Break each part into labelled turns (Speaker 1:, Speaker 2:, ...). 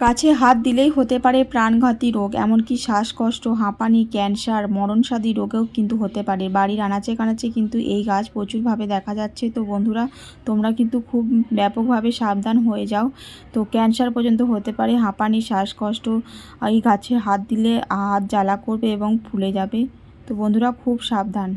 Speaker 1: গাছে হাত দিলেই হতে পারে প্রাণঘাতী রোগ, এমনকি শ্বাসকষ্ট, হাঁপানি, ক্যান্সার, মরণসাদী রোগেও কিন্তু হতে পারে। বাড়ির আনাচে কানাচে কিন্তু এই গাছ প্রচুরভাবে দেখা যাচ্ছে। তো বন্ধুরা, তোমরা কিন্তু খুব ব্যাপকভাবে সাবধান হয়ে যাও। তো ক্যান্সার পর্যন্ত হতে পারে, হাঁপানি, শ্বাসকষ্ট, এই গাছে হাত দিলে হাত জ্বালা করবে এবং ফুলে যাবে। তো বন্ধুরা, খুব সাবধান।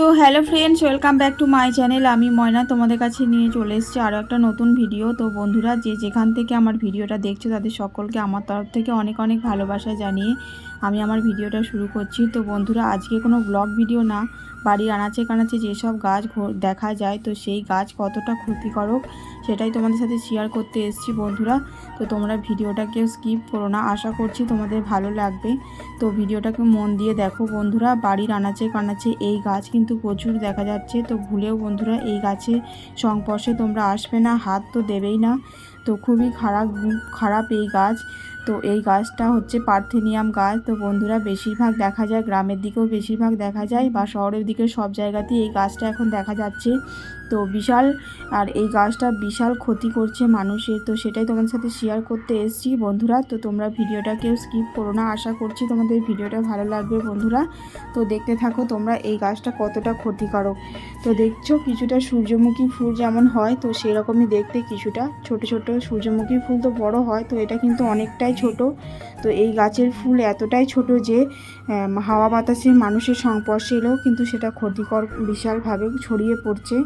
Speaker 1: তো hello friends welcome back to my channel আমি ময়না তোমাদের কাছে নিয়ে চলে এসেছি আরও একটা নতুন ভিডিও তো বন্ধুরা, যে যেখান থেকে আমার ভিডিওটা দেখছ, তাদের সকলকে আমার তরফ থেকে অনেক অনেক ভালোবাসা জানিয়ে আমি আমার ভিডিওটা শুরু করছি। তো বন্ধুরা, আজকে কোনো ব্লগ ভিডিও না। বাড়ির আনাচে কানাচে যেসব গাছ দেখা যায়, তো সেই গাছ কতটা ক্ষতিকারক সেটাই তোমাদের সাথে শেয়ার করতে এসেছি বন্ধুরা। তো তোমরা ভিডিওটা কেউ স্কিপ করো না। আশা করছি তোমাদের ভালো লাগবে। তো ভিডিওটাকে মন দিয়ে দেখো বন্ধুরা, বাড়ির আনাচে কানাচে এই গাছ কিন্তু প্রচুর দেখা যাচ্ছে। তো ভুলেও বন্ধুরা, এই গাছে সংস্পর্শে তোমরা আসবে না, হাত তো দেবেই না। তো খুবই খারাপ খারাপ এই গাছ। তো এই গাছটা হচ্ছে পার্থেনিয়াম গাছ। তো বন্ধুরা, বেশিরভাগ দেখা যায়, গ্রামের দিকেও বেশিরভাগ দেখা যায় বা শহরের দিকে সব জায়গাতেই এই গাছটা এখন দেখা যাচ্ছে। তো বিশাল, আর এই গাছটা বিশাল ক্ষতি করছে মানুষের। তো সেটাই তোমাদের সাথে শেয়ার করতে এসেছি বন্ধুরা। তো তোমরা ভিডিওটা কেউ স্কিপ করো না। আশা করছি তোমাদের ভিডিওটা ভালো লাগবে বন্ধুরা। তো দেখতে থাকো তোমরা এই গাছটা কতটা ক্ষতিকারক। তো দেখছ কিছুটা সূর্যমুখী ফুল যেমন হয়, তো সেরকমই দেখতে কিছুটা। ছোট ছোট সূর্যমুখী ফুল তো বড় হয়, তো এটা কিন্তু অনেকটাই ছোট। তো এই গাছের ফুল এতটাই ছোট যে হাওয়া বাতাসে মানুষের সংস্পর্শে এলেও কিন্তু সেটা ক্ষতিকর বিশালভাবে ছড়িয়ে পড়ছে।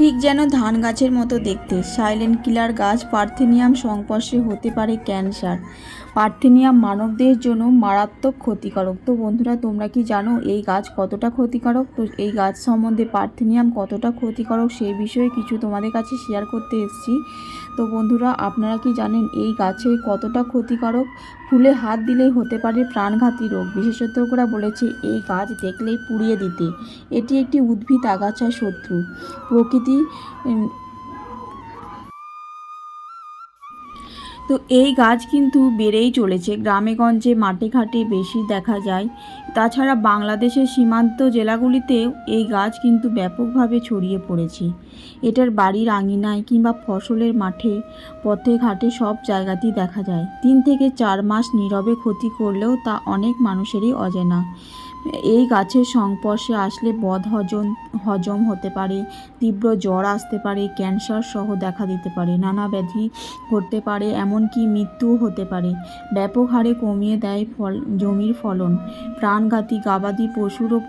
Speaker 1: ঠিক যেন ধান গাছের মতো দেখতে। সাইলেন্ট কিলার গাছ পার্থেনিয়াম সংস্পর্শে হতে পারে ক্যান্সার। পার্থেনিয়াম মানবদের জন্য মারাত্মক ক্ষতিকারক। তো বন্ধুরা, তোমরা কি জানো এই গাছ কতটা ক্ষতিকারক? তো এই গাছ সম্বন্ধে পার্থেনিয়াম কতটা ক্ষতিকারক সেই বিষয়ে কিছু তোমাদের কাছে শেয়ার করতে এসেছি। তো বন্ধুরা, আপনারা কি জানেন এই গাছের কতটা ক্ষতিকারক? ফুলে হাত দিলেই হতে পারে প্রাণঘাতী রোগ। বিশেষজ্ঞরা বলেছে, এই গাছ দেখলেই পুড়িয়ে দিতে। এটি একটি উদ্ভিদ, আগাছা, শত্রু। প্রকৃতি তো এই গাছ কিন্তু বেড়েই চলেছে। গ্রামে গঞ্জে মাঠে ঘাটে বেশি দেখা যায়। তাছাড়া বাংলাদেশের সীমান্ত জেলাগুলিতেও এই গাছ কিন্তু ব্যাপকভাবে ছড়িয়ে পড়েছে। এটার বাড়ির আঙিনায় কিংবা ফসলের মাঠে, পথে, ঘাটে সব জায়গাতেই দেখা যায়। তিন থেকে চার মাস নীরবে ক্ষতি করলেও তা অনেক মানুষেরই অজানা। এই গাছের সংস্পর্শে আসলে বদ হজম হজম হতে পারে, তীব্র জ্বর আসতে পারে, ক্যান্সার সহ দেখা দিতে পারে, নানা ব্যাধি ঘটতে পারে, এমনকি মৃত্যুও হতে পারে। ব্যাপক হারে কমিয়ে দেয় ফল, জমির ফলন। প্রাণঘাতী গাবাদি পশুর ও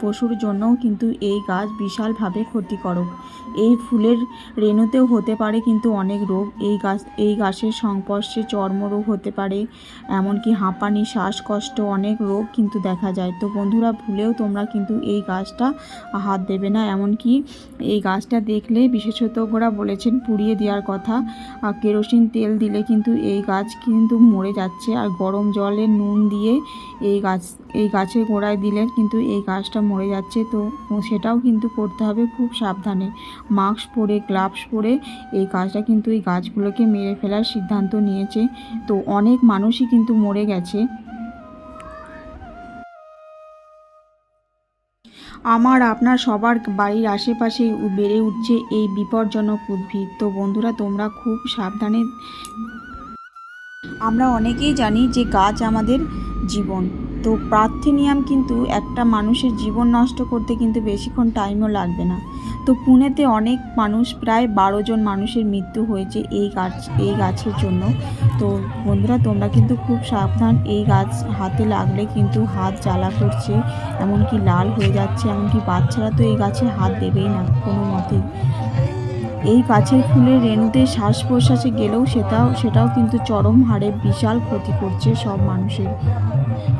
Speaker 1: পশুর জন্যও কিন্তু এই গাছ বিশালভাবে ক্ষতিকারক। এই ফুলের রেণুতেও হতে পারে কিন্তু অনেক রোগ। এই গাছ, এই গাছের সংস্পর্শে চর্মরোগ হতে পারে, এমনকি হাঁপানি, শ্বাসকষ্ট, অনেক রোগ কিন্তু দেখা যায়। তো বন্ধুরা, ভুলেও তোমরা কিন্তু এই গাছটা হাত দেবে না। এমনকি এই গাছটা দেখলে বিশেষজ্ঞরা বলেছেন পুড়িয়ে দেওয়ার কথা। আর কেরোসিন তেল দিলে কিন্তু এই গাছ কিন্তু মরে যাচ্ছে। আর গরম জলে নুন দিয়ে এই গাছ, এই গাছের গোড়ায় দিলে কিন্তু এই গাছটা মরে যাচ্ছে। তো সেটাও কিন্তু করতে হবে খুব সাবধানে। মাস্ক পরে, গ্লাভস পরে এই গাছটা কিন্তু এই গাছগুলোকে মেরে ফেলার সিদ্ধান্ত নিয়েছে। তো অনেক মানুষই কিন্তু মরে গেছে। আমার, আপনার সবার বাড়ির আশেপাশে বেড়ে উঠছে এই বিপজ্জনক উদ্ভিদ। তো বন্ধুরা, তোমরা খুব সাবধানে আমরা অনেকেই জানি যে গাছ আমাদের জীবন। তো প্রার্থেনিয়াম কিন্তু একটা মানুষের জীবন নষ্ট করতে কিন্তু বেশিক্ষণ টাইমও লাগবে না। তো পুনেতে অনেক মানুষ, প্রায় বারো জন মানুষের মৃত্যু হয়েছে এই গাছ, এই গাছের জন্য। তো বন্ধুরা, তোমরা কিন্তু খুব সাবধান, এই গাছ হাতে লাগলে কিন্তু হাত জ্বালা করছে, এমনকি লাল হয়ে যাচ্ছে, এমনকি বাচ্চারা তো এই গাছে হাত দেবেই না কোনো মতেই এই গাছের ফুলের রেণুতে শ্বাস প্রশ্বাসে গেলেও সেটাও সেটাও কিন্তু চরম হারে বিশাল ক্ষতি করছে সব মানুষের।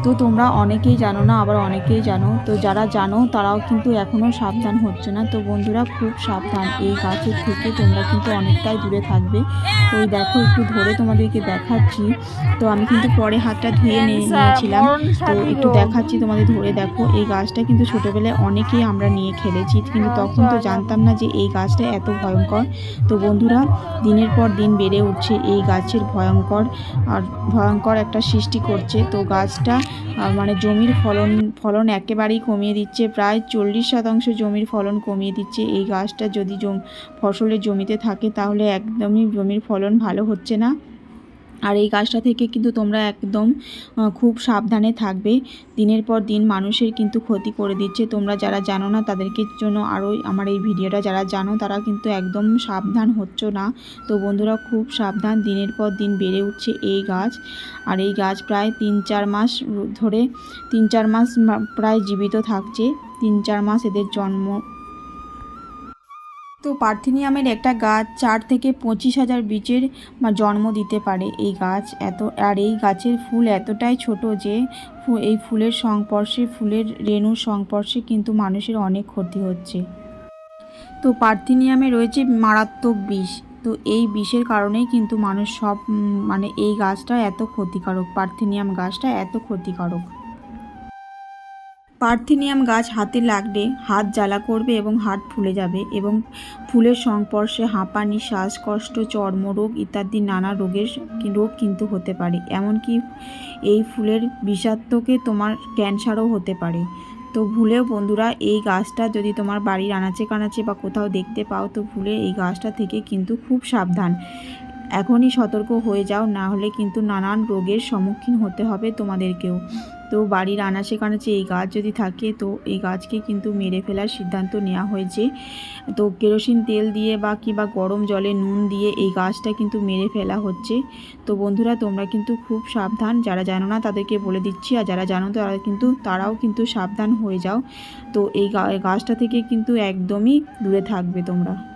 Speaker 1: তো তোমরা অনেকেই জানো না আবার অনেকেই জানো। তো যারা জানো তারাও কিন্তু এখনও সাবধান হচ্ছে না। তো বন্ধুরা খুব সাবধান। এই গাছের থেকে তোমরা কিন্তু অনেকটাই দূরে থাকবে। তো দেখো একটু ধরে তোমাদেরকে দেখাচ্ছি। তো আমি কিন্তু পরে হাতটা ধুয়ে নিয়ে নিয়েছিলাম। তো একটু দেখাচ্ছি তোমাদের ধরে। দেখো এই গাছটা কিন্তু ছোটোবেলায় অনেকেই আমরা নিয়ে খেলেছি। কিন্তু তখন তো জানতাম না যে এই গাছটা এত ভয়ঙ্কর। তো বন্ধুরা দিনের পর দিন বেড়ে উঠছে এই গাছের ভয়ঙ্কর আর ভয়ঙ্কর একটা সৃষ্টি করছে। তো গাছটা আহ, মানে জমির ফলন ফলন একেবারেই কমিয়ে দিচ্ছে। প্রায় চল্লিশ শতাংশ জমির ফলন কমিয়ে দিচ্ছে। এই গাছটা যদি জম ফসলের জমিতে থাকে তাহলে একদমই জমির ফলন ভালো হচ্ছে না। আর এই গাছটা থেকে কিন্তু তোমরা একদম খুব সাবধানে থাকবে। দিনের পর দিন মানুষের কিন্তু ক্ষতি করে দিচ্ছে। তোমরা যারা জানো না, তাদেরকে জন্য আরও আমার এই ভিডিওটা যারা জানো, তারা কিন্তু একদম সাবধান হচ্ছ না। তো বন্ধুরা, খুব সাবধান। দিনের পর দিন বেড়ে উঠছে এই গাছ। আর এই গাছ প্রায় তিন চার মাস ধরে, তিন চার মাস প্রায় জীবিত থাকছে। তিন চার মাস এদের জন্ম তো পার্থেনিয়ামের একটা গাছ চার থেকে পঁচিশ হাজার বীজের জন্ম দিতে পারে এই গাছ। এত, আর এই গাছের ফুল এতটাই ছোট যে এই ফুলের সংস্পর্শে, ফুলের রেণুর সংস্পর্শে কিন্তু মানুষের অনেক ক্ষতি হচ্ছে। তো পার্থেনিয়ামে রয়েছে মারাত্মক বিষ। তো এই বিষের কারণেই কিন্তু মানুষ সব মানে এই গাছটা এত ক্ষতিকারক, পার্থেনিয়াম গাছটা এত ক্ষতিকারক। পার্থেনিয়াম গাছ হাতে লাগলে হাত জ্বালা করবে এবং হাত ফুলে যাবে এবং ফুলের সংস্পর্শে হাঁপানি, শ্বাসকষ্ট, চর্মরোগ ইত্যাদি নানা রোগের রোগ কিন্তু হতে পারে। এমনকি এই ফুলের বিষাক্তকে তোমার ক্যান্সারও হতে পারে। তো ভুলেও বন্ধুরা, এই গাছটা যদি তোমার বাড়ির আনাচে কানাচে বা কোথাও দেখতে পাও, তো ভুলে এই গাছটা থেকে কিন্তু খুব সাবধান। এখনই সতর্ক হয়ে যাও, না হলে কিন্তু নানান রোগের সম্মুখীন হতে হবে তোমাদেরকেও। তো বাড়ির আনাচে কানাচে এই গাছ যদি থাকে, তো এই গাছকে কিন্তু মেরে ফেলার সিদ্ধান্ত নেওয়া হয়েছে। তো কেরোসিন তেল দিয়ে বা কি বা গরম জলে নুন দিয়ে এই গাছটা কিন্তু মেরে ফেলা হচ্ছে। তো বন্ধুরা, তোমরা কিন্তু খুব সাবধান, যারা জানো না তাদেরকে বলে দিচ্ছি, আর যারা জানো তারা কিন্তু, তারাও কিন্তু সাবধান হয়ে যাও। তো এই গাছটা থেকে কিন্তু একদমই দূরে থাকবে তোমরা।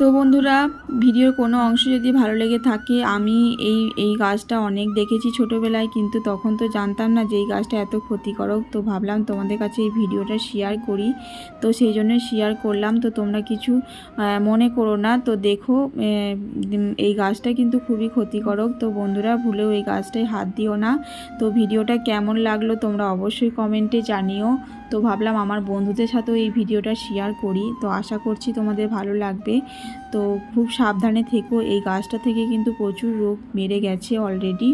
Speaker 1: তো বন্ধুরা, ভিডিওর কোনো অংশ যদি ভালো লেগে থাকে, আমি এই এই গাছটা অনেক দেখেছি ছোটোবেলায়, কিন্তু তখন তো জানতাম না যে এই গাছটা এত ক্ষতিকারক। তো ভাবলাম তোমাদের কাছে এই ভিডিওটা শেয়ার করি। তো সেই জন্য শেয়ার করলাম। তো তোমরা কিছু মনে করো না। তো দেখো এই গাছটা কিন্তু খুবই ক্ষতিকারক। তো বন্ধুরা, ভুলেও এই গাছটায় হাত দিও না। তো ভিডিওটা কেমন লাগল তোমরা অবশ্যই কমেন্টে জানিও। তো ভাবলাম আমার বন্ধুদের সাথেও এই ভিডিওটা শেয়ার করি। তো আশা করছি তোমাদের ভালো লাগবে। তো খুব সাবধানে থেকো, এই গাছটা থেকে কিন্তু প্রচুর রোগ মেরে গেছে অলরেডি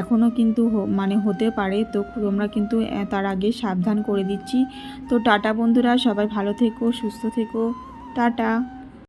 Speaker 1: এখনও কিন্তু মানে হতে পারে, তো তোমরা কিন্তু তার আগে সাবধান করে দিচ্ছি। তো টাটা বন্ধুরা, সবাই ভালো থেকো, সুস্থ থেকো। টাটা।